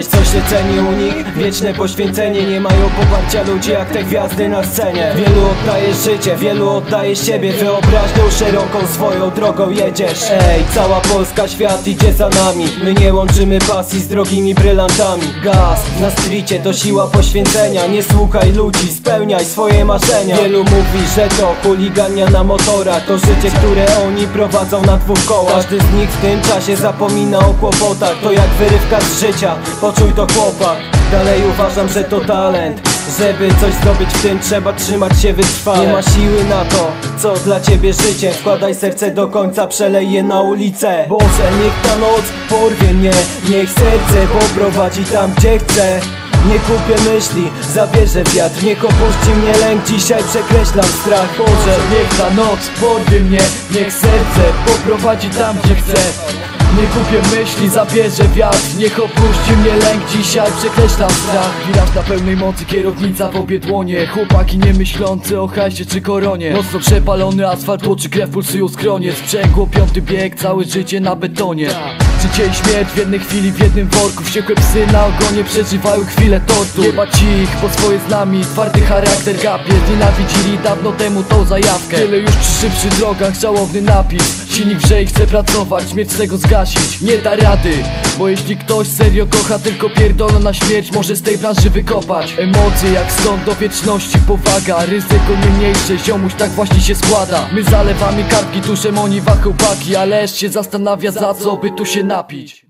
Jest coś się ceni u nich, wieczne poświęcenie. Nie mają poparcia ludzi jak te gwiazdy na scenie. Wielu oddaje życie, wielu oddaje siebie. Wyobraźnią szeroką swoją drogą jedziesz. Ej, cała Polska, świat idzie za nami. My nie łączymy pasji z drogimi brylantami. Gaz, na stricie to siła poświęcenia. Nie słuchaj ludzi, spełniaj swoje marzenia. Wielu mówi, że to chuligania na motorach. To życie, które oni prowadzą na dwóch kołach. Każdy z nich w tym czasie zapomina o kłopotach. To jak wyrywka z życia, poczuj to chłopak. Dalej uważam, że to talent. Żeby coś zdobyć w tym trzeba trzymać się wytrwale. Nie ma siły na to, co dla ciebie życie. Wkładaj serce do końca, przelej je na ulicę. Boże, niech ta noc porwie mnie. Niech serce poprowadzi tam, gdzie chce. Nie kupię myśli, zabierze wiatr. Niech opuści mnie lęk, dzisiaj przekreślam strach. Boże, niech ta noc porwie mnie. Niech serce poprowadzi tam, gdzie chce nie kupię myśli, zabierze wiatr. Niech opuści mnie lęk, dzisiaj przekreślam strach. Wiraż na pełnej mocy, kierownica w obie dłonie. Chłopaki nie myślący o hajsie czy koronie. Mocno przepalony asfalt, oczy krew pulsują skronie. Sprzęgło, piąty bieg, całe życie na betonie Życie i śmierć. W jednej chwili, w jednym worku Wściekłe psy na ogonie przeżywają chwilę tortur. Jebać ich, bo swoje z nami, twardy charakter gapie Nienawidzili dawno temu tą zajawkę. Tyle już przy szybszych drogach, żałowny napis. Silnik wrze i chce pracować, śmierć z tego zgasić. Nie da rady, bo jeśli ktoś serio kocha Tylko pierdolą na śmierć, może z tej branży wykopać. Emocje jak stąd do wieczności, powaga Ryzyko nie mniejsze, ziomuś tak właśnie się składa. My zalewamy kartki tuszem, oni wachą paki Ale się zastanawia za co by tu się napić